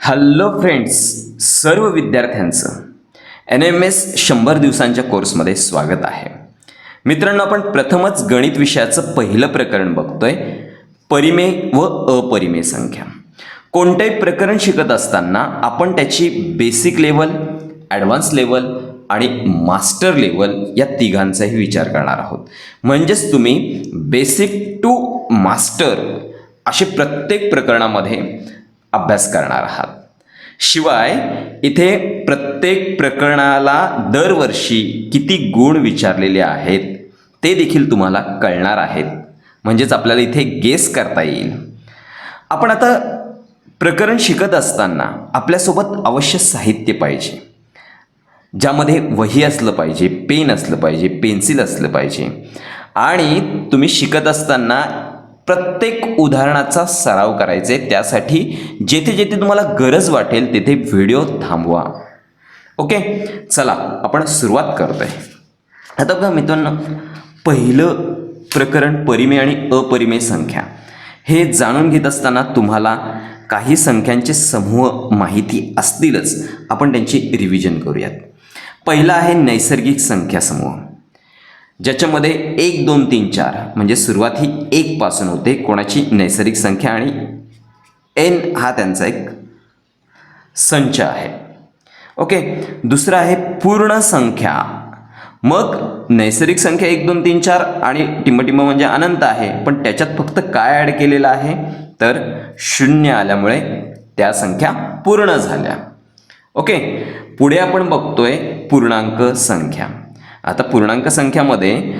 Hello friends सर्व विद्यार्थ्यांचं. N M S शंभर दिवसांच्या कोर्समध्ये स्वागत आहे. मित्रांनो आपण प्रथमच गणित विषयाचं पहिलं प्रकरण बघतोय. परिमेय व अपरिमेय संख्या. कोणतंही प्रकरण शिकत असताना आपण त्याची बेसिक लेवल ॲडव्हान्स लेवल आणि मास्टर लेवल या तिघांचाही विचार करणार आहोत. म्हणजेच तुम्ही बेसिक टू मास्टर असे प्रत्येक प्रकरणामध्ये अभ्यास करणार आहात. शिवाय इथे प्रत्येक प्रकरणाला दरवर्षी किती गुण विचारलेले आहेत ते देखील तुम्हाला कळणार आहेत. म्हणजेच आपल्याला इथे गेस करता येईल. आपण आता प्रकरण शिकत असताना आपल्यासोबत अवश्य साहित्य पाहिजे. ज्यामध्ये वही असलं पाहिजे पेन असलं पाहिजे पेन्सिल असलं पाहिजे. आणि तुम्ही शिकत असताना प्रत्येक उदाहरणाचा सराव करायचे. त्यासाठी जेथे जेथे तुम्हाला गरज वाटेल तेथे व्हिडिओ थांबवा. ओके? चला आपण सुरुवात करतोय. आता बघा मित्रांनो पहिलं प्रकरण परिमेय आणि अपरिमेय संख्या. हे जाणून घेत असताना तुम्हाला काही संख्यांचे समूह माहिती असतीलच. आपण त्यांची रिव्हिजन करूयात. पहिला आहे नैसर्गिक संख्या समूह ज्याच्यामध्ये एक दोन तीन चार म्हणजे सुरुवात ही एकपासून होते. कोणाची? नैसर्गिक संख्या आणि एन हा त्यांचा एक संच आहे. ओके? दुसरा आहे पूर्ण संख्या. मग नैसर्गिक संख्या एक दोन तीन चार आणि टिंबटिंब म्हणजे अनंत आहे. पण त्याच्यात फक्त काय ॲड केलेलं आहे? तर शून्य आल्यामुळे त्या संख्या पूर्ण झाल्या. ओके? पुढे आपण बघतोय पूर्णांक संख्या. आता पूर्णांक संख्यामध्ये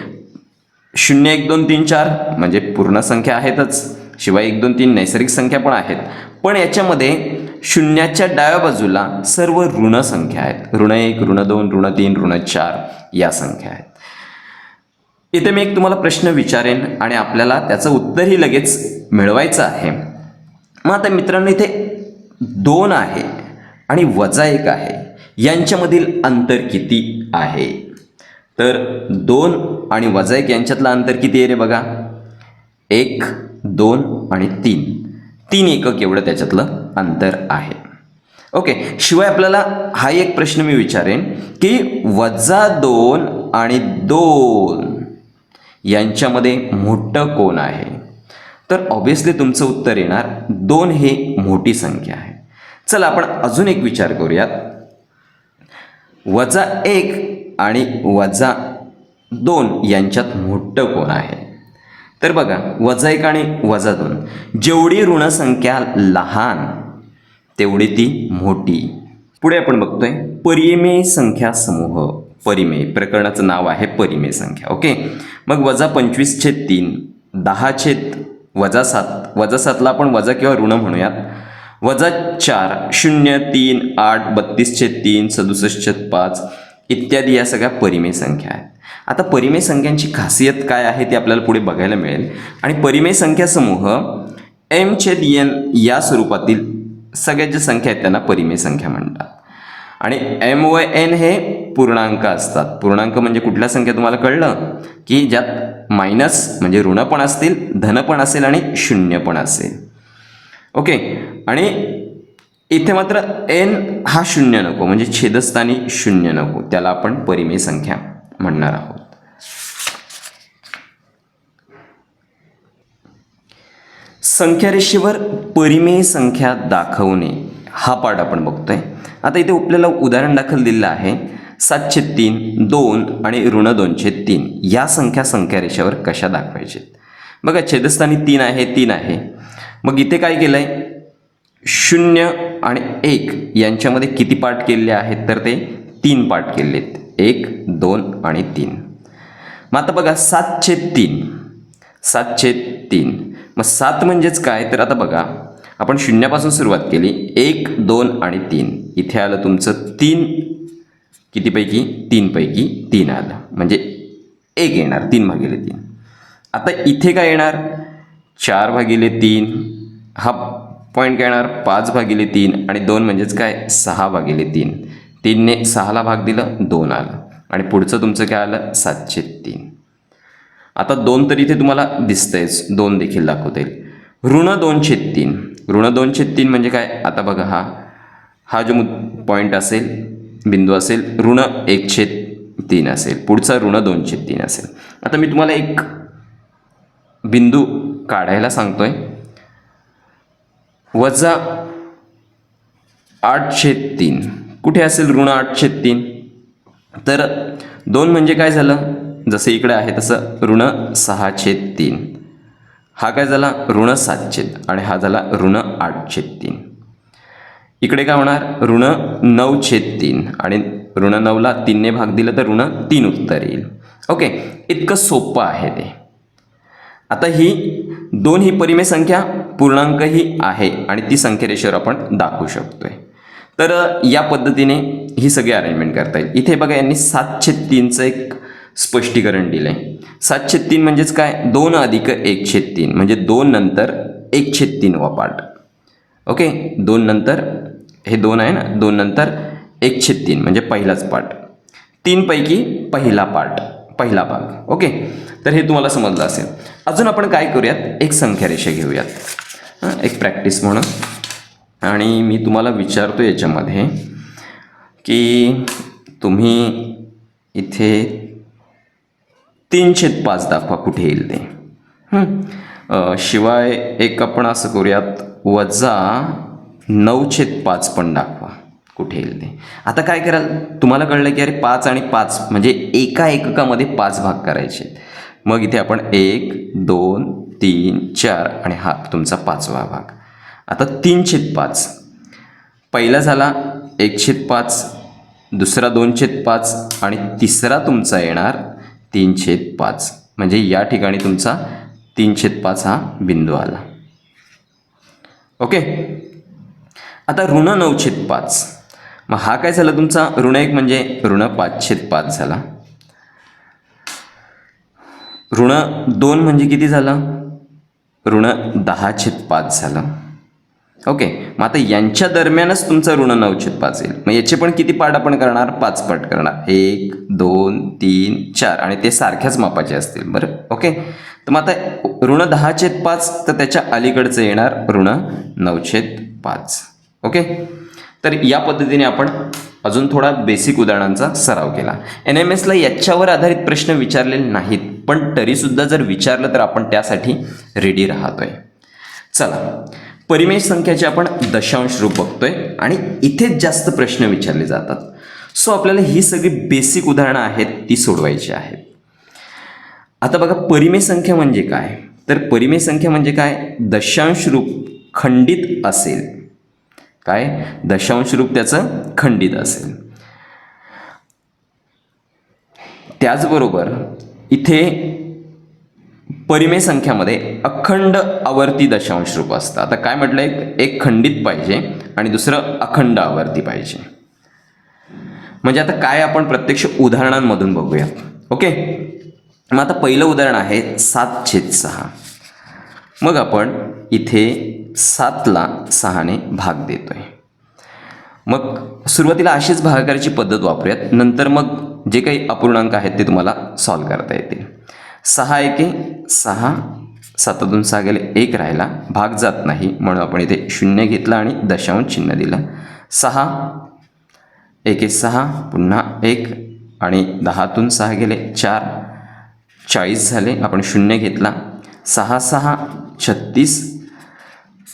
शून्य एक दोन तीन चार म्हणजे पूर्ण संख्या आहेतच शिवाय एक दोन तीन नैसर्गिक संख्या पण आहेत. पण याच्यामध्ये शून्याच्या डाव्या बाजूला सर्व ऋण संख्या आहेत. ऋण एक ऋण दोन ऋण तीन ऋण चार या संख्या आहेत. इथे मी एक तुम्हाला प्रश्न विचारेन आणि आपल्याला त्याचं उत्तरही लगेच मिळवायचं आहे. मग आता मित्रांनो इथे दोन आहे आणि वजा एक आहे. यांच्यामधील अंतर किती आहे? तर दोन आणि वजा एक यांच्यातलं अंतर किती आहे रे बघा? एक दोन आणि तीन. तीन एकक एवढं त्याच्यातलं अंतर आहे. ओके शिवाय आपल्याला हा एक प्रश्न मी विचारेन की वजा दोन आणि दोन यांच्यामध्ये मोठं कोण आहे? तर ऑब्विसली तुमचं उत्तर येणार दोन हे मोठी संख्या आहे. चला आपण अजून एक विचार करूयात. वजा एक आणि वजा दोन यांच्यात मोठं कोण आहे? तर बघा वजा एक आणि वजा दोन. जेवढी ऋणसंख्या लहान तेवढी ती मोठी. पुढे आपण बघतोय परिमेय संख्या समूह. परिमेय प्रकरणाचं नाव आहे परिमेय संख्या ओके? मग वजा पंचवीस छेद तीन दहा छेद वजा सात. वजा सातला आपण वजा किंवा ऋण म्हणूयात. वजा चार शून्य तीन आठ बत्तीस छेद तीन सदुसष्ट छेद पाच. इत्यादी या सगळ्या परिमेय संख्या आहेत. आता परिमेय संख्यांची खासियत काय आहे ती आपल्याला पुढे बघायला मिळेल. आणि परिमेय संख्या समूह एम छेद एन या स्वरूपातील सगळ्या ज्या संख्या आहेत त्यांना परिमेय संख्या म्हणतात. आणि एम व एन हे पूर्णांक असतात. पूर्णांक म्हणजे कुठल्या संख्या तुम्हाला कळलं? की ज्यात मायनस म्हणजे ऋण पण असतील धन पण असेल आणि शून्य पण असेल. ओके आणि इथे मात्र एन हा शून्य नको म्हणजे छेदस्थानी शून्य नको. त्याला आपण परिमेय संख्या म्हणणार आहोत. संख्यारेषेवर परिमेय संख्या दाखवणे हा पाठ आपण बघतोय. आता इथे आपल्याला उदाहरण दाखल दिलेलं आहे. सातशे तीन दोन आणि ऋण दोनशे तीन. या संख्या संख्यारेषेवर कशा दाखवायचे? बघा छेदस्थानी तीन आहे तीन आहे. मग इथे काय केलं आहे शून्य आणि एक यांच्यामध्ये किती पाठ केलेले आहेत? तर ते तीन पाठ केले आहेत एक दोन आणि तीन. मग आता बघा सातशे तीन. सातशे तीन. मग सात म्हणजेच काय? तर आता बघा आपण शून्यापासून सुरुवात केली. एक दोन आणि तीन. इथे आलं तुमचं तीन कितीपैकी? तीनपैकी तीन आलं. म्हणजे एक येणार. तीन भागिले तीन. आता इथे काय येणार? चार भागिले तीन. हा पॉईंट काय येणार पाच भागिले तीन आणि दोन म्हणजेच काय? सहा भागिले तीन. तीनने सहाला भाग दिलं दोन आलं. आणि पुढचं तुमचं काय आलं? सातशे तीन. आता दोन तर इथे तुम्हाला दिसतंयच. दोन देखील दाखवता येईल ऋण दोनशे तीन. ऋण दोनशे तीन म्हणजे काय? आता बघा हा. हा जो पॉईंट असेल बिंदू असेल ऋण एकशे तीन असेल. पुढचा ऋण दोनशे तीन असेल. आता मी तुम्हाला एक बिंदू काढायला सांगतोय. वजा आठ तीन. कुठे असेल ऋण आठ तीन? तर दोन म्हणजे काय झालं? जसं इकडे आहे तसं ऋण सहा छेद तीन. हा काय झाला? ऋण सात आणि हा झाला ऋण आठ छेद तीन. इकडे काय होणार? ऋण नऊ छेद तीन आणि ऋण नऊला तीनने भाग दिलं तर ऋण तीन उत्तर येईल. ओके इतकं सोपं आहे ते. आता ही दोन ही परिमेय संख्या पूर्णांक ही आहे आणि ती संख्यरेषेवर आपण दाखवू शकतोय. तर या पद्धतीने ही सगळी अरेंजमेंट करता येईल. इथे बघा यांनी सातशे तीनचं एक स्पष्टीकरण दिलं आहे सातशे तीन म्हणजेच काय? दोन अधिक एक तीन म्हणजे दोन नंतर एक तीन वा पाठ ओके? दोन नंतर हे दोन आहे ना? दोन नंतर एक तीन म्हणजे पहिलाच पाठ तीनपैकी पहिला पाठ पहिला भाग. ओके? तर हे तुम्हाला समजलं असेल. अजून आपण काय करूयात? एक संख्या रेषा घेऊयात. एक प्रॅक्टिस म्हणून. आणि मी तुम्हाला विचारतो याच्यामध्ये की तुम्ही इथे तीन छेद पाच दाखवा कुठे येईल ते. शिवाय एक आपण असं करूयात वजा नऊ छेद पाच पण दाखवा कुठे येईल ते. आता काय कराल? तुम्हाला कळलं की अरे पाच आणि पाच म्हणजे एका एककामध्ये पाच भाग करायचे आहेत. मग इथे आपण एक दोन तीन चार आणि हा तुमचा पाचवा भाग. आता तीन छेद पाच. पहिला झाला एक छेद पाच दुसरा दोन छेद पाच आणि तिसरा तुमचा येणार तीन छेद पाच. म्हणजे या ठिकाणी तुमचा तीन छेद पाच हा बिंदू आला. ओके? आता ऋण नऊ छेद पाच. मग हा काय झाला तुमचा? ऋण एक म्हणजे ऋण पाच छेद पाच झाला. ऋण दोन म्हणजे किती झालं? ऋण दहा छेद पाच झालं. ओके मग आता यांच्या दरम्यानच तुमचं ऋण नऊ छेद पाच येईल. मग याचे पण किती पाठ आपण करणार? पाच पाठ करणार. एक दोन तीन चार. आणि ते सारख्याच मापाचे असतील. बरं? ओके तर मग आता ऋण दहा छेद पाच तर त्याच्या अलीकडचं येणार ऋण नऊ छेद पाच. ओके तर या पद्धतीने आपण अजून थोडा बेसिक उदाहरणांचा सराव केला. एन एम एसला याच्यावर आधारित प्रश्न विचारलेले नाहीत. पण तरीसुद्धा जर विचारलं तर आपण त्यासाठी रेडी राहतोय. चला परिमेय संख्याचे आपण दशांश रूप बघतोय आणि इथेच जास्त प्रश्न विचारले जातात. सो आपल्याला ही सगळी बेसिक उदाहरणं आहेत ती सोडवायची आहेत. आता बघा परिमेय संख्या म्हणजे काय? तर परिमेय संख्या म्हणजे काय? दशांश रूप खंडित असेल. काय? दशांश रूप त्याचं खंडित असेल. त्याचबरोबर इथे परिमेय संख्यामध्ये अखंड आवर्ती दशांश रूप असतं आता काय म्हटलं एक? एक खंडित पाहिजे आणि दुसरं अखंड आवर्ती पाहिजे. म्हणजे आता काय आपण प्रत्यक्ष उदाहरणांमधून बघूयात ओके? मग आता पहिलं उदाहरण आहे सात छेद सहा. मग आपण इथे सातला सहाने भाग देतोय. मग सुरुवातीला अशीच भागाकाराची पद्धत वापरूयात. नंतर मग जे काही अपूर्णांक आहेत ते तुम्हाला सॉल्व करता येतील. सहा एके सहा सातातून सहा गेले एक राहिला. भाग जात नाही म्हणून आपण इथे शून्य घेतलं आणि दशांश चिन्ह दिलं. सहा एके सहा पुन्हा एक आणि दहातून सहा गेले चार. चाळीस झाले आपण शून्य घेतला. सहा सहा छत्तीस.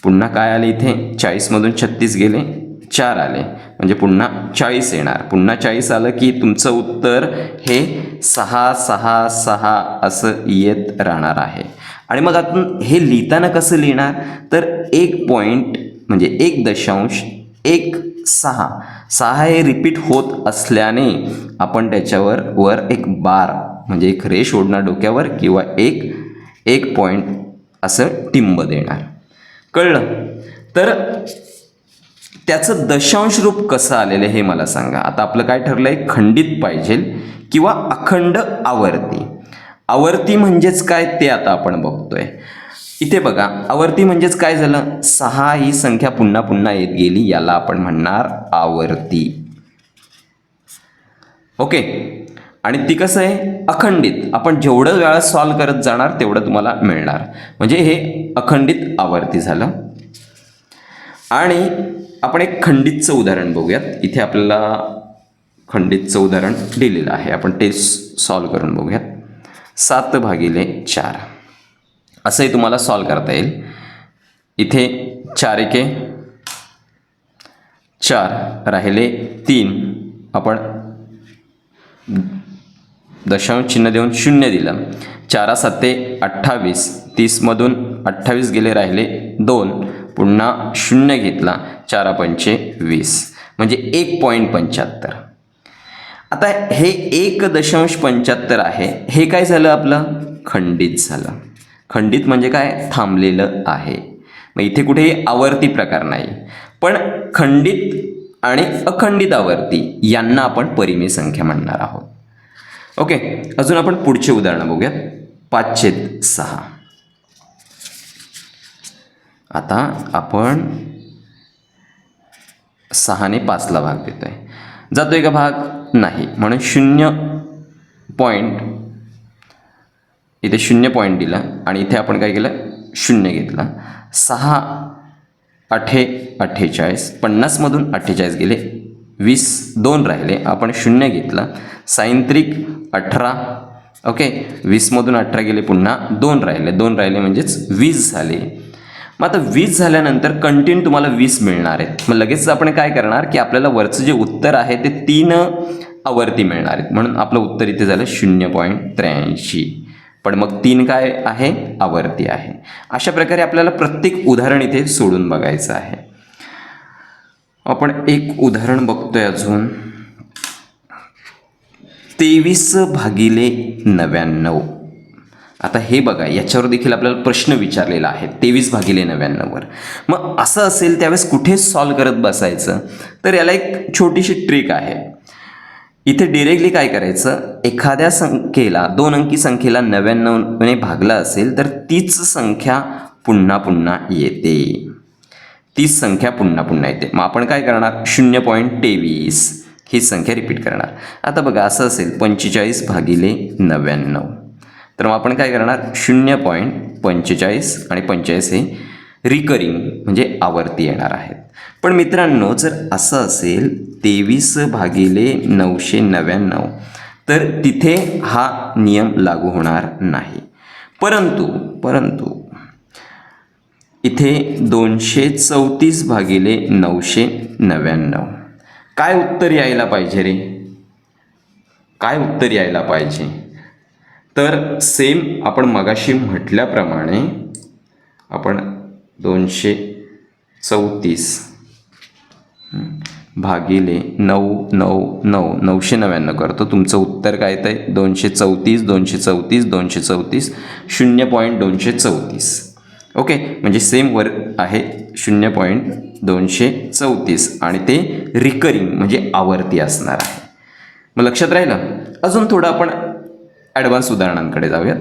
पुन्हा काय आले इथे? चाळीसमधून छत्तीस गेले. चार आले. म्हणजे पुन्हा चाळीस येणार. पुन्हा चाळीस आलं की तुमचं उत्तर हे सहा सहा सहा असं येत राहणार आहे. आणि मग आपण हे लिहिताना कसं लिहिणार? तर एक पॉईंट म्हणजे एक दशांश एक सहा. सहा हे रिपीट होत असल्याने आपण त्याच्यावर वर एक बार म्हणजे एक रेष ओढणार डोक्यावर किंवा एक एक पॉईंट असं टिंब देणार. कळलं? तर त्याचं दशांश रूप कसं आलेलं आहे हे मला सांगा. आता आपलं काय ठरलं आहे खंडित पाहिजे किंवा अखंड आवर्ती. आवर्ती म्हणजेच काय ते आता आपण बघतोय. इथे बघा आवर्ती म्हणजेच काय झालं? सहा ही संख्या पुन्हा पुन्हा येत गेली याला आपण म्हणणार आवर्ती. ओके? आणि ती कसं आहे? अखंडित. आपण जेवढं वेळा सॉल्व करत जाणार तेवढं तुम्हाला मिळणार. म्हणजे हे अखंडित आवर्ती झालं. आणि आपण एक खंडितचं उदाहरण बघूयात. इथे आपल्याला खंडितचं उदाहरण दिलेलं आहे. आपण ते सॉल्व करून बघूयात. सात भागिले चार. असंही तुम्हाला सॉल्व करता येईल. इथे चार एके चार राहिले तीन. आपण दशांश चिन्ह देऊन शून्य दिलं. चारा साते अठ्ठावीस. तीसमधून अठ्ठावीस गेले राहिले दोन. पुन्हा शून्य घेतला चारा पंचे वीस. म्हणजे एक पॉईंट पंच्याहत्तर. आता हे एक दशांश पंच्याहत्तर आहे हे काय झालं आपलं? खंडित झालं. खंडित म्हणजे काय? थांबलेलं आहे. मग इथे कुठेही आवर्ती प्रकार नाही. पण खंडित आणि अखंडित आवर्ती यांना आपण परिमेय संख्या म्हणणार आहोत. ओके अजून आपण पुढचे उदाहरणं बघूयात. पाचशे सहा. आता आपण सहाने पाचला भाग देतो आहे जातो आहे का भाग? नाही. म्हणून शून्य पॉईंट इथे शून्य पॉईंट दिला आणि इथे आपण काय केलं? शून्य घेतला. सहा अठे अठ्ठेचाळीस पन्नासमधून अठ्ठेचाळीस गेले. वीस दोन राहिले. आपण शून्य घेतला. सायंत्रिक अठरा ओके? वीसमधून अठरा गेले पुन्हा दोन राहिले. दोन राहिले म्हणजेच वीस झाले. मग आता वीस झाल्यानंतर कंटिन्यू तुम्हाला वीस मिळणार आहेत. मग लगेच आपण काय करणार की आपल्याला वरचं जे उत्तर आहे ते तीन आवर्ती मिळणार आहेत. म्हणून आपलं उत्तर इथे झालं शून्य पॉईंट त्र्याऐंशी. पण मग तीन काय आहे? आवर्ती आहे. अशा प्रकारे आपल्याला प्रत्येक उदाहरण इथे सोडून बघायचं आहे. आपण एक उदाहरण बघतोय अजून. तेवीस भागिले नव्याण्णव. आता हे बघा याच्यावर देखील आपल्याला प्रश्न विचारलेला आहे तेवीस भागिले नव्याण्णववर मग असं असेल त्यावेळेस कुठे सॉल्व करत बसायचं? तर याला एक छोटीशी ट्रिक आहे. इथे डिरेक्टली काय करायचं? एखाद्या संख्येला दोन अंकी संख्येला नव्याण्णवने भागला असेल तर तीच संख्या पुन्हा पुन्हा येते. तीच संख्या पुन्हा पुन्हा येते. मग आपण काय करणार? शून्य पॉईंट तेवीस. ही संख्या रिपीट करणार. आता बघा असं असेल पंचेचाळीस भागिले नव्याण्णव. तर मग आपण काय करणार? शून्य पॉईंट पंचेचाळीस आणि पंचेचाळीस हे रिकरिंग म्हणजे आवर्ती येणार आहेत. पण मित्रांनो जर असं असेल तेवीस भागिले नऊशे नव्याण्णव तर तिथे हा नियम लागू होणार नाही. परंतु परंतु इथे दोनशे चौतीस भागिले नऊशे नव्याण्णव. काय उत्तर यायला पाहिजे रे? काय उत्तर यायला पाहिजे? तर सेम आपण मगाशी म्हटल्याप्रमाणे आपण दोनशे चौतीस भागिले नऊ नऊ नऊ नऊशे नव्याण्णव करतो. तुमचं उत्तर काय येतं आहे दोनशे चौतीस दोनशे चौतीस दोनशे चौतीस शून्य पॉईंट दोनशे चौतीस. ओके? म्हणजे सेम वर आहे शून्य पॉईंट दोनशे चौतीस आणि ते रिकरिंग म्हणजे आवर्ती असणार आहे. मग लक्षात राहिलं? अजून थोडं आपण ॲडव्हान्स उदाहरणांकडे जाऊयात.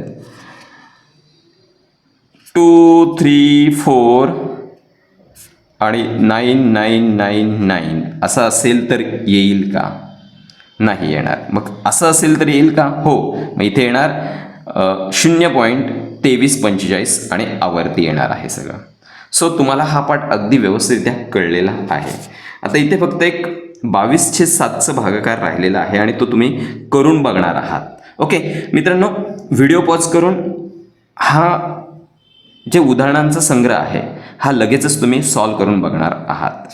टू थ्री फोर आणि नाईन नाईन नाईन नाईन असं असेल तर येईल का? नाही येणार. मग असं असेल तर येईल का? हो. मग इथे येणार शून्य पॉईंट तेवीस पंचेचाळीस आणि आवर्ती येणार आहे सगळं. सो तुम्हाला हा पाठ अगदी व्यवस्थितरित्या कळलेला आहे. आता इथे फक्त एक बावीसशे सातचं भागाकार राहिलेला आहे आणि तो तुम्ही करून बघणार आहात. ओके मित्रांनो व्हिडिओ पॉज करून हा जे उदाहरणांचा संग्रह आहे हा लगेचच तुम्ही सॉल्व करून बघणार आहात.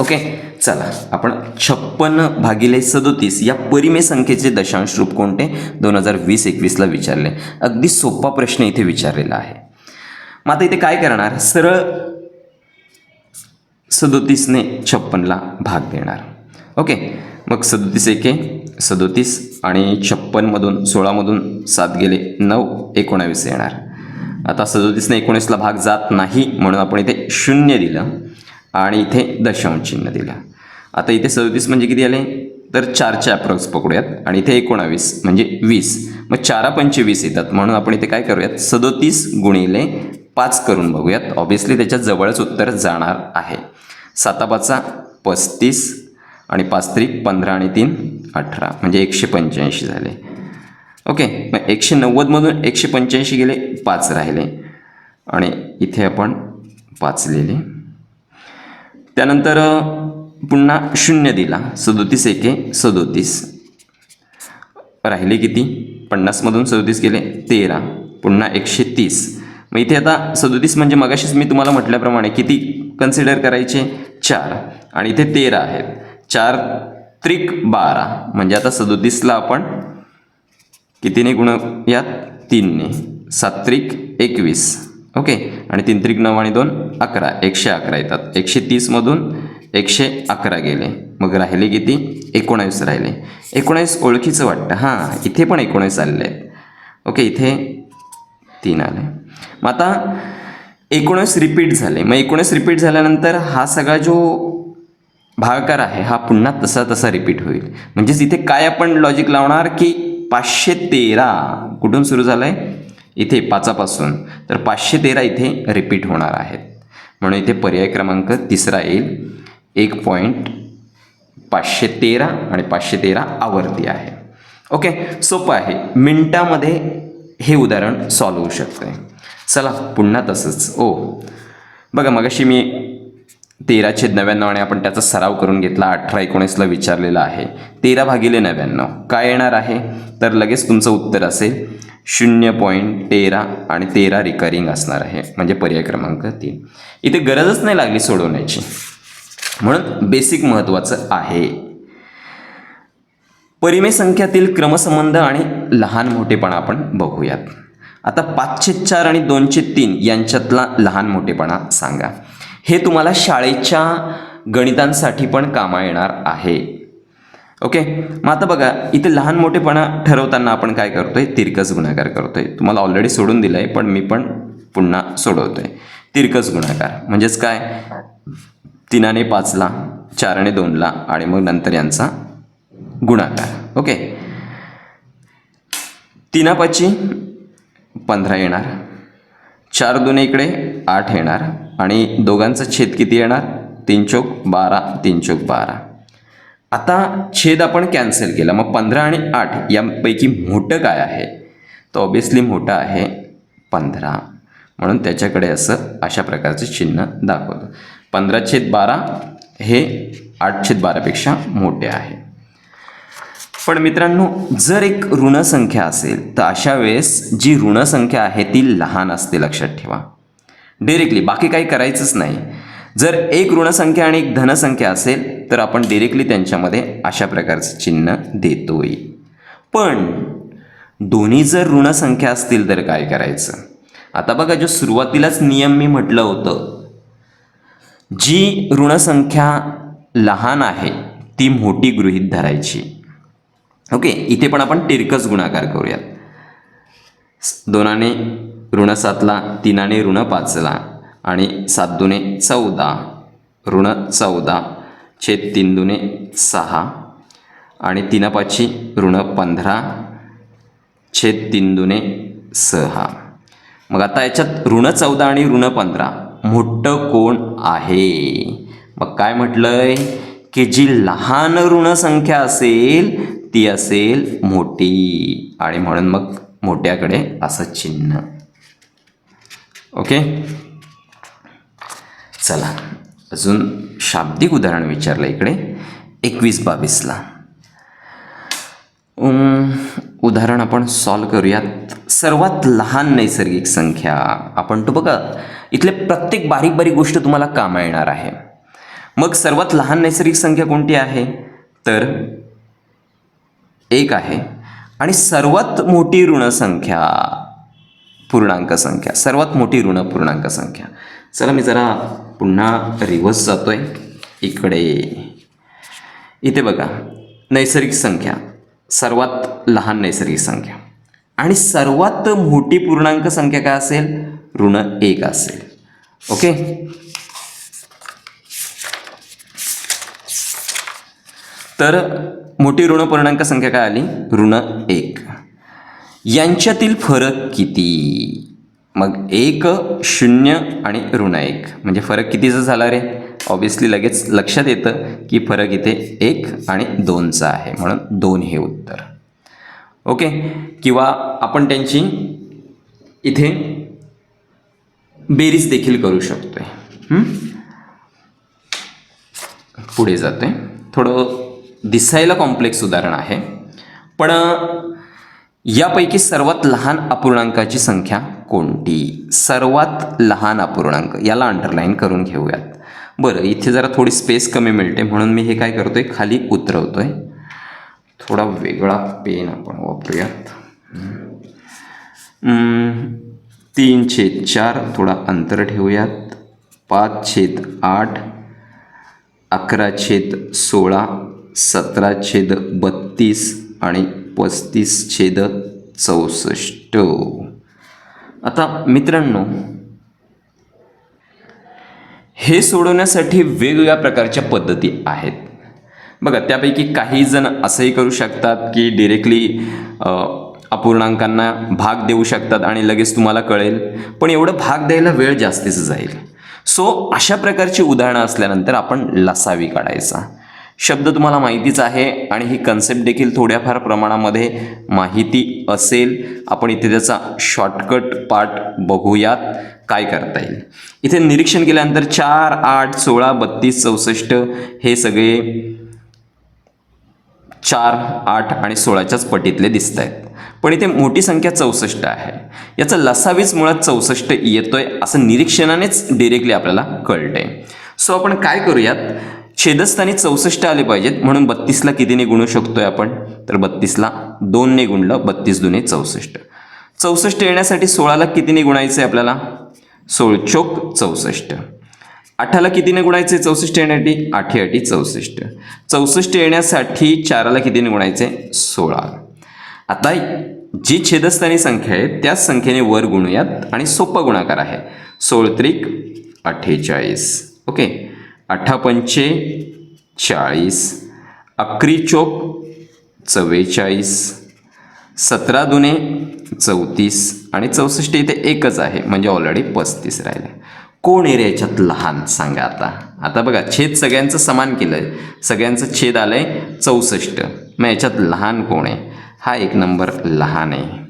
ओके चला आपण छप्पन भागिले सदोतीस या परिमेय संख्येचे दशांश रूप कोणते? दोन हजार वीस एकवीसला विचारले. अगदी सोपा प्रश्न इथे विचारलेला आहे. मग आता इथे काय करणार? सरळ सदोतीसने छप्पनला भाग देणार. ओके मग सदोतीस एके सदोतीस आणि छप्पनमधून सोळामधून सात गेले नऊ एकोणावीस येणार. आता सदोतीसने एकोणीसला भाग जात नाही म्हणून आपण इथे शून्य दिलं आणि इथे दशांश चिन्ह दिलं. आता इथे सदोतीस म्हणजे किती आले? तर चारचे अप्रॉक्स पकडूयात आणि इथे एकोणावीस म्हणजे वीस. मग चारा पंचे वीस येतात म्हणून आपण इथे काय करूयात? सदोतीस गुणिले पाच करून बघूयात. ऑब्वियसली त्याच्या जवळच उत्तर जाणार आहे. सातापाचा पस्तीस आणि पाच त्रिक पंधरा आणि तीन अठरा. म्हणजे एकशे पंच्याऐंशी झाले. ओके मग एकशे नव्वदमधून एकशे पंच्याऐंशी गेले पाच राहिले. आणि इथे आपण पाच लिहिले. त्यानंतर पुन्हा शून्य दिला. सदोतीस एके सदोतीस. राहिले किती? पन्नासमधून सदोतीस गेले तेरा. पुन्हा एकशे तीस. मग इथे आता सदोतीस म्हणजे मगाशीच मी तुम्हाला म्हटल्याप्रमाणे किती कन्सिडर करायचे? चार. आणि इथे तेरा आहेत. चार त्रिक बारा. म्हणजे आता सदोतीसला आपण कितीने गुण यात? तीनने. सात त्रिक एकवीस. ओके? आणि तीन त्रिक नऊ आणि दोन अकरा. एकशे अकरा येतात. एकशे तीसमधून एकशे अकरा गेले. मग राहिले किती? एकोणावीस राहिले. एकोणावीस ओळखीचं वाटतं. हां इथे पण एकोणावीस आलेले आहेत. ओके इथे तीन आले. मग आता एकोणीस रिपीट झाले. मग एकोणीस रिपीट झाल्यानंतर हा सगळा जो भागाकार आहे. हा पुन्हा तसा तसा रिपीट होईल. म्हणजेच इथे काय आपण लॉजिक लावणार की पाचशे तेरा कुठून सुरू झालं आहे इथे पाचापासून. तर पाचशे तेरा इथे रिपीट होणार आहेत. म्हणून इथे पर्याय क्रमांक तिसरा येईल. एक पॉईंट पाचशे तेरा आणि पाचशे तेरा आवर्ती आहे. ओके? सोपं आहे. मिनटामध्ये हे उदाहरण सॉल्व होऊ शकतं चला पुन्हा तसंच. ओ. बघा मगाशी मी तेराशे नव्याण्णव आणि आपण त्याचा सराव करून घेतला अठरा एकोणीसला विचारलेला आहे. तेरा भागिले नव्याण्णव. काय येणार आहे? तर लगेच तुमचं उत्तर असेल शून्य पॉईंट तेरा आणि तेरा रिकरिंग असणार आहे. म्हणजे पर्याय क्रमांक तीन. इथे गरजच नाही लागली सोडवण्याची. म्हणून बेसिक महत्त्वाचं आहे. परिमेय संख्यातील क्रमसंबंध आणि लहान मोठेपणा आपण बघूयात. आता पाचशे चार आणि दोनशे तीन यांच्यातला लहान मोठेपणा सांगा. हे तुम्हाला शाळेच्या गणितांसाठी पण कामा येणार आहे. ओके मग आता बघा इथे लहान मोठेपणा ठरवताना आपण काय करतोय? तिरकस गुणाकार करतोय. तुम्हाला ऑलरेडी सोडून दिलं आहे पण मी पण पुन्हा सोडवतोय. तिरकस गुणाकार. म्हणजेच काय? तिनाने पाचला चाराने दोनला आणि मग नंतर यांचा गुणाकार. ओके तिनापाची पंधरा येणार. चार दोन इकडे आठ येणार. आणि दोघांचं छेद किती येणार? तीन चोक बारा तीन चोक बारा. आता छेद आपण कॅन्सल केला. मग पंधरा आणि आठ यापैकी मोठं काय आहे? तर ऑबियसली मोठं आहे पंधरा. म्हणून त्याच्याकडे असं अशा प्रकारचं चिन्ह दाखवतं. पंधरा छेद बारा हे आठ छेद बारापेक्षा मोठे आहे. पण मित्रांनो जर एक ऋणसंख्या असेल तर अशा वेळेस जी ऋणसंख्या आहे ती लहान असते लक्षात ठेवा. डिरेक्टली बाकी काही करायचंच नाही. जर एक ऋणसंख्या आणि एक धनसंख्या असेल तर आपण डिरेक्टली त्यांच्यामध्ये अशा प्रकारचं चिन्ह देतोय. पण दोन्ही जर ऋणसंख्या असतील तर काय करायचं? आता बघा जो सुरुवातीलाच नियम मी म्हटलं होतं जी ऋणसंख्या लहान आहे ती मोठी गृहीत धरायची. ओके इथे पण आपण तिरकस गुणाकार करूयात. दोनाने ऋण सातला तीनाने ऋण पाचला आणि सात दुने चौदा. ऋण चौदा छेद तीन दुने सहा आणि तीन ऋण पंधरा छेद तीन दुने सहा. मग आता याच्यात ऋण चौदा आणि ऋण पंधरा. मोठं कोण आहे? मग काय म्हटलंय? की जी लहान ऋणसंख्या असेल ती असेल मोठी. आणि म्हणून मग मोठ्याकडे असं चिन्ह. ओके? चला अजून शाब्दिक उदाहरण विचारलं इकडे. एकवीस बावीसला. उदाहरण आपण सॉल्व करूयात. सर्वात लहान नैसर्गिक संख्या. आपण तो बघा इथले प्रत्येक बारीक बारीक गोष्ट तुम्हाला कामा येणार आहे. मग सर्वात लहान नैसर्गिक संख्या कोणती आहे? तर एक आहे. आणि सर्वात मोठी ऋणसंख्या पूर्णांक संख्या सर्वात मोठी ऋण पूर्णांक संख्या. चला मी जरा पुन्हा रिव्हर्स आहे इकडे. इथे बघा नैसर्गिक संख्या सर्वात लहान नैसर्गिक संख्या. आणि सर्वात मोठी पूर्णांक संख्या काय असेल? ऋण एक असेल. ओके? तर मोठी ऋण पूर्णांक संख्या काय आली? ऋण एक. यांच्यातील फरक किती? मग एक शून्य आणि ऋण एक. म्हणजे फरक कितीचा झाला रे? ऑब्विसली लगेच लक्षात येतं की फरक इथे एक आणि दोनचा आहे. म्हणून दोन हे उत्तर. ओके? किंवा आपण त्यांची इथे बेरीज देखील करू शकतो आहे पुढे जातो आहे थोडं दिसायला कॉम्प्लेक्स उदाहरण आहे. पण यापैकी सर्वात लहान अपूर्णांकाची संख्या कोणती? सर्वात लहान अपूर्णांक. याला अंडरलाईन करून घेऊयात. बरं इथे जरा थोडी स्पेस कमी मिळते म्हणून मी हे काय करतोय? खाली उतरवतोय. थोडा वेगळा पेन आपण वापरूयात. तीन छेद चार थोडा अंतर ठेवूयात. पाच छेद आठ अकरा छेद सोळा सतरा छेद बत्तीस आणि पस्तीस छेद चौसष्ट. आता मित्रांनो हे सोडवण्यासाठी वेगवेगळ्या प्रकारच्या पद्धती आहेत. बघा त्यापैकी काही जण असंही करू शकतात की डिरेक्टली अपूर्णांकांना भाग देऊ शकतात आणि लगेच तुम्हाला कळेल पण एवढं भाग द्यायला वेळ जास्तीच जाईल. सो अशा प्रकारची उदाहरणं असल्यानंतर आपण लसावी काढायचा. शब्द तुम्हाला माहितीच आहे आणि ही कन्सेप्ट देखील थोड्याफार प्रमाणामध्ये माहिती असेल. आपण इथे त्याचा शॉर्टकट पार्ट बघूयात. काय करता येईल? इथे निरीक्षण केल्यानंतर चार आठ सोळा बत्तीस चौसष्ट हे सगळे चार आठ आणि सोळाच्याच पटीतले दिसत आहेत पण इथे मोठी संख्या चौसष्ट आहे. याचा लसावीच मुळात चौसष्ट येतोय असं निरीक्षणानेच डिरेक्टली आपल्याला कळतंय. सो आपण काय करूयात? छेदस्थानी चौसष्ट आले पाहिजेत म्हणून बत्तीसला कितीने गुणू शकतोय आपण? तर बत्तीसला दोनने गुणलं बत्तीस दुने चौसष्ट. चौसष्ट येण्यासाठी सोळाला कितीने गुणायचं आहे आपल्याला सोळचोक चौसष्ट. आठाला कितीने गुणायचे चौसष्ट येण्यासाठी? आठी आठी चौसष्ट. चौसष्ट येण्यासाठी चाराला कितीने गुणायचे सोळा. आता जी छेदस्थानी संख्या आहे त्याच संख्येने वर गुणूयात आणि सोपा गुणाकार आहे. सोळत्रिक अठ्ठेचाळीस. ओके? अठ्ठापंचे चाळीस. अकरी चोप चव्वेचाळीस. सतरा दुने चौतीस. आणि चौसष्ट इथे एकच आहे म्हणजे ऑलरेडी पस्तीस राहिले. कोण आहे रे याच्यात लहान? सांगा आता. आता बघा छेद सगळ्यांचं समान केलं आहे सगळ्यांचं छेद आलं आहे चौसष्ट. मग याच्यात लहान कोण आहे? हा एक नंबर लहान आहे.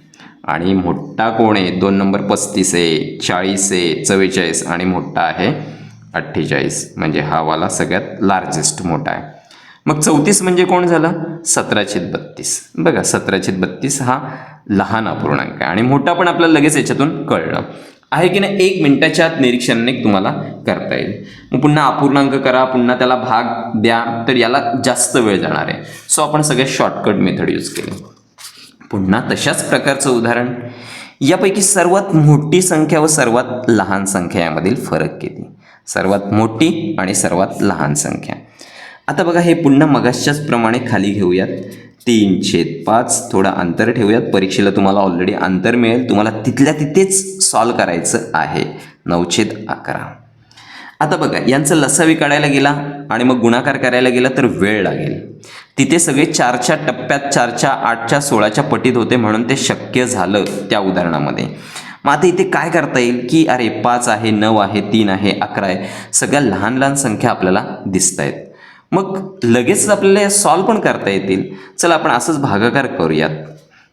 आणि मोठा कोण आहे? दोन नंबर पस्तीस आहे चाळीस आहे चव्वेचाळीस. आणि मोठा आहे अठ्ठेचाळीस म्हणजे हा वाला सगळ्यात लार्जेस्ट मोठा आहे. मग चौतीस म्हणजे कोण झालं? सतरा बत्तीस. बघा सतरा बत्तीस हा लहान अपूर्णांक आहे आणि मोठा पण आपल्याला लगेच याच्यातून कळलं. आहे की नाही? एक मिनिटाच्या आत निरीक्षणाने तुम्हाला करता येईल. मग पुन्हा अपूर्णांक करा पुन्हा त्याला भाग द्या तर याला जास्त वेळ जाणार आहे. सो आपण सगळ्यात शॉर्टकट मेथड यूज केली. पुन्हा तशाच प्रकारचं उदाहरण. यापैकी सर्वात मोठी संख्या व सर्वात लहान संख्या यामधील फरक किती? सर्वात मोठी आणि सर्वात लहान संख्या. आता बघा हे पुन्हा मगाशच्याच प्रमाणे खाली घेऊयात. तीन छेद पाच थोडं अंतर ठेवूयात. परीक्षेला तुम्हाला ऑलरेडी अंतर मिळेल. तुम्हाला तिथल्या तिथेच सॉल्व करायचं आहे. नऊ छेद अकरा. आता बघा यांचं लसावी काढायला गेला आणि मग गुणाकार करायला गेला तर वेळ लागेल. तिथे सगळे चारच्या टप्प्यात चारच्या आठच्या सोळाच्या पटीत होते म्हणून ते शक्य झालं त्या उदाहरणामध्ये. मग आता इथे काय करता येईल? की अरे पाच आहे नऊ आहे तीन आहे अकरा आहे. सगळ्या लहान लहान संख्या आपल्याला दिसत आहेत मग लगेच आपल्याला सॉल्व पण करता येतील. चला आपण असंच भागाकार करूयात.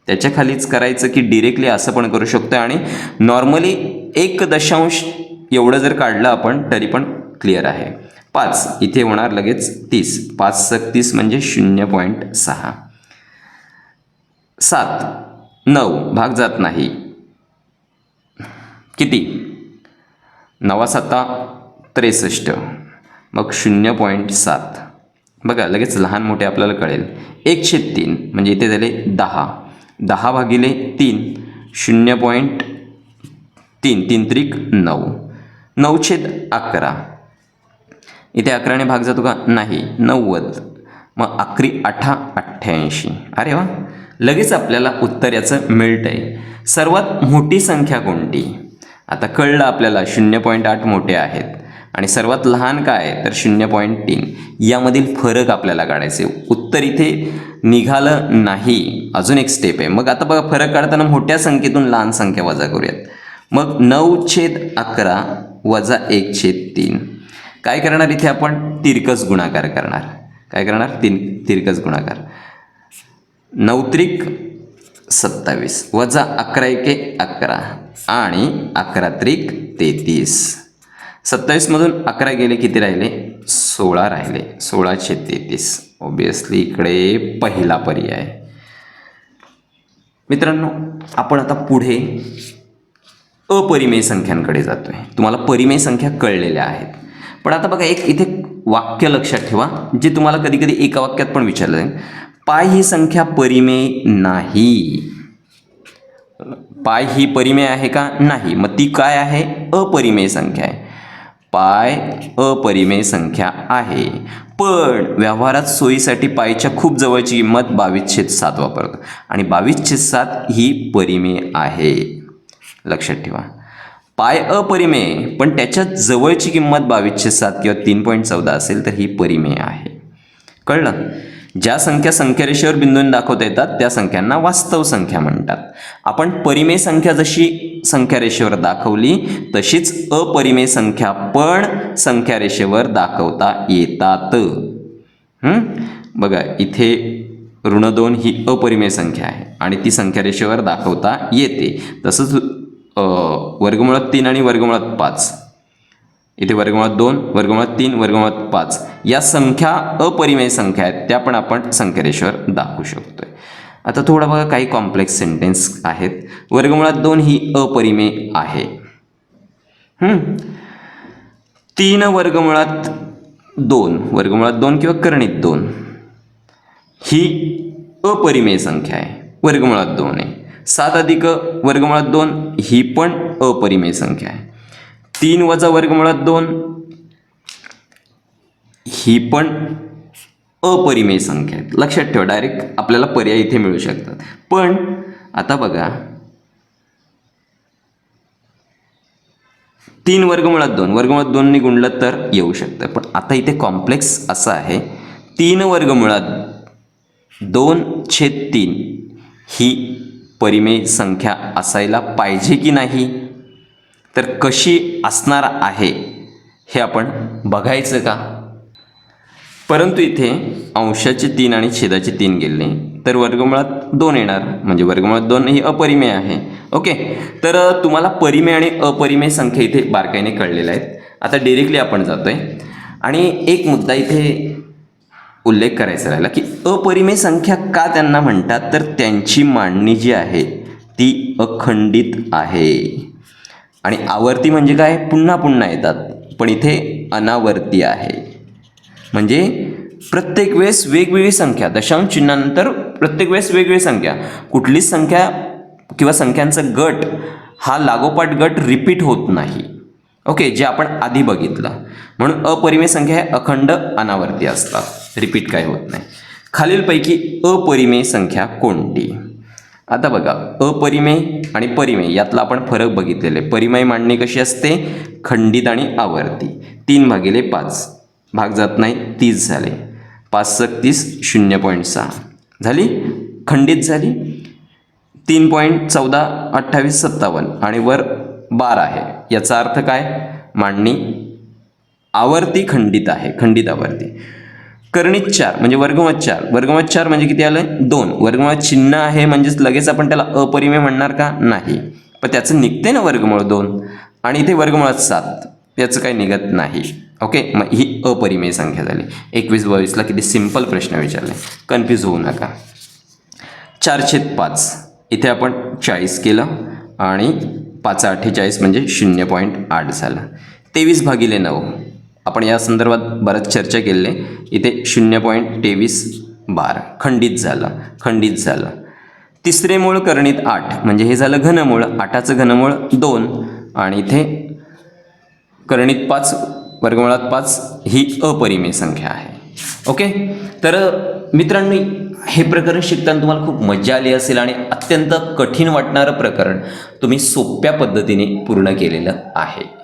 त्याच्या खालीच करायचं की डिरेक्टली असं पण करू शकतो आणि नॉर्मली एक दशांश एवढं जर काढलं आपण तरी पण क्लिअर आहे. पाच इथे होणार लगेच तीस. पाच सक तीस म्हणजे शून्य पॉईंट सहा. सात नऊ. भाग जात नाही. किती? नवा सत्ता त्रेसष्ट. मग शून्य पॉईंट सात. बघा लगेच लहान मोठे आपल्याला कळेल. एकशे तीन म्हणजे इथे झाले दहा. दहा भागिले तीन शून्य पॉईंट तीन तीन त्रिक नऊ. नऊछेद अकरा. इथे अकराने भाग जातो का? नाही नव्वद. मग अकरी अठा अठ्ठ्याऐंशी. अरे वा! लगेच आपल्याला उत्तर याचं मिळतं आहे सर्वात मोठी संख्या कोणती? आता कळलं आपल्याला शून्य पॉईंट आठ मोठे आहेत. आणि सर्वात लहान काय तर शून्य पॉईंट तीन. यामधील फरक आपल्याला काढायचे. उत्तर इथे निघालं नाही. अजून एक स्टेप आहे. मग आता बघा फरक काढताना मोठ्या संख्येतून लहान संख्या वजा करूयात. मग नऊ छेद अकरा वजा एक छेद तीन. काय करणार इथे आपण? तिरकस गुणाकार करणार. काय करणार? तीन तिरकस गुणाकार. नौत्रिक सत्तावीस. वजा अकरा एके अकरा. आणि अकरा त्रिक तेहतीस. सत्तावीसमधून अकरा गेले किती राहिले? सोळा राहिले. सोळाशे तेहतीस. ओबियसली इकडे पहिला पर्याय. मित्रांनो आपण आता पुढे अपरिमेय संख्यांकडे जातोय. तुम्हाला परिमेय संख्या कळलेल्या आहेत. पण आता बघा एक इथे वाक्य लक्षात ठेवा जे तुम्हाला कधी कधी एका वाक्यात पण विचारलं जाईल. पाय ही संख्या परिमेय नाही. पाय ही परिमेय आहे का? नाही. मग ती काय आहे? अपरिमेय संख्या आहे. पाय अपरिमेय संख्या आहे. पण व्यवहारात सोयीसाठी पायच्या खूप जवळची किंमत बावीस छेद सात वापरतो. आणि बावीस छेद सात ही परिमेय आहे. लक्षात ठेवा. पाय अपरिमेय पण त्याच्या जवळची किंमत बावीसशे सात किंवा तीन पॉईंट चौदा असेल तर ही परिमेय आहे. कळलं? ज्या संख्या संख्यारेषेवर बिंदून दाखवता येतात त्या संख्यांना वास्तव संख्या म्हणतात. आपण परिमेय संख्या जशी संख्यारेषेवर दाखवली तशीच अपरिमेय संख्या पण संख्यारेषेवर दाखवता येतात. बघा इथे ऋण दोन ही अपरिमेय संख्या आहे आणि ती संख्यारेषेवर दाखवता येते. तसंच वर्गमुळात तीन आणि वर्गमुळात पाच. इथे वर्गमुळात दोन वर्गमुळात तीन वर्गमुळात पाच. या संख्या अपरिमेय संख्या आहेत त्या पण आपण संख्यारेषेवर दाखवू शकतोय. आता थोडा बघा काही कॉम्प्लेक्स सेंटेन्स आहेत. वर्गमुळात दोन ही अपरिमेय आहे. तीन वर्गमुळात दोन वर्गमुळात दोन किंवा करणीत दोन. ही अपरिमेय संख्या आहे वर्गमुळात दोन आहे. सात अधिक वर्गमुळात दोन ही पण अपरिमेय संख्या आहे. तीन वजा वर्गमुळात दोन. ही पण अपरिमेय संख्या आहेत. लक्षात ठेवा डायरेक्ट आपल्याला पर्याय इथे मिळू शकतात. पण आता बघा तीन वर्गमुळात दोन. वर्गमुळात दोननी गुणलं तर येऊ शकतं. पण आता इथे कॉम्प्लेक्स असं आहे. तीन वर्गमुळात दोन छेद तीन ही परिमेय संख्या असायला पाहिजे की नाही? तर कशी असणार आहे हे आपण बघायचं का? परंतु इथे अंशाचे तीन आणि छेदाचे तीन गेले. तर वर्गमुळात दोन येणार. म्हणजे वर्गमुळात दोन ही अपरिमेय आहे. ओके? तर तुम्हाला परिमेय आणि अपरिमेय संख्या इथे बारकाईने कळलेल्या आहेत. आता डिरेक्टली आपण जातोय. आणि एक मुद्दा इथे उल्लेख करायचा राहिला की अपरिमेय संख्या का त्यांना म्हणतात? तर त्यांची मांडणी जी आहे ती अखंडित आहे. आणि आवर्ती म्हणजे काय? पुन्हा पुन्हा येतात. पण इथे अनावर्ती आहे. म्हणजे प्रत्येक वेळेस वेगवेगळी संख्या. दशांश चिन्हानंतर प्रत्येक वेळेस वेगवेगळी संख्या. कुठलीच संख्या किंवा संख्यांचा गट हा लागोपाठ गट रिपीट होत नाही. ओके? जे आपण आधी बघितलं. म्हणून अपरिमेय संख्या हे अखंड अनावर्ती असतात. रिपीट काय होत नाही. खालीलपैकी अपरिमेय संख्या कोणती? आता बघा अपरिमेय आणि परिमेय यातला आपण फरक बघितलेले परिमेय मांडणी कशी असते? खंडित आणि आवर्ती. तीन भागिले पाच. भाग जात नाही तीस झाले. पाच सक तीस शून्य पॉईंट सहा. झाली? खंडित झाली? तीन पॉईंट चौदा अठ्ठावीस सत्तावन्न आणि वर बार आहे. याचा अर्थ काय? मांडणी आवर्ती खंडित आहे खंडित आवर्ती. कर्णित चार म्हणजे वर्गमत चार वर्गमत चार म्हणजे किती आलं दोन. वर्गमत चिन्ह आहे म्हणजेच लगेच आपण त्याला अपरिमेय म्हणणार का? नाही. पण त्याचं निघते ना वर्गमूळ दोन. आणि इथे वर्गमुळात सात. याचं काही निघत नाही. ओके? मग ही अपरिमेय संख्या झाली. एकवीस बावीसला किती सिंपल प्रश्न विचारले. कन्फ्यूज होऊ नका. चारशे पाच इथे आपण चाळीस केलं आणि पाच अठ्ठेचाळीस म्हणजे शून्य पॉईंट आठ झालं. तेवीस भागिले नऊ. आपण या संदर्भात बरंच चर्चा केली इथे शून्य पॉईंट तेवीस बार खंडित झालं खंडित झालं. तिसरे मूळ करणीत आठ म्हणजे हे झालं घनमूळ आठाचं घनमूळ दोन आणि इथे करणीत पाच वर्गमुळात पाच ही अपरिमेय संख्या आहे. ओके? तर मित्रांनो हे प्रकरण शिकताना तुम्हाला खूप मजा आली असेल आणि अत्यंत कठीण वाटणारं प्रकरण तुम्ही सोप्या पद्धतीने पूर्ण केलेलं आहे.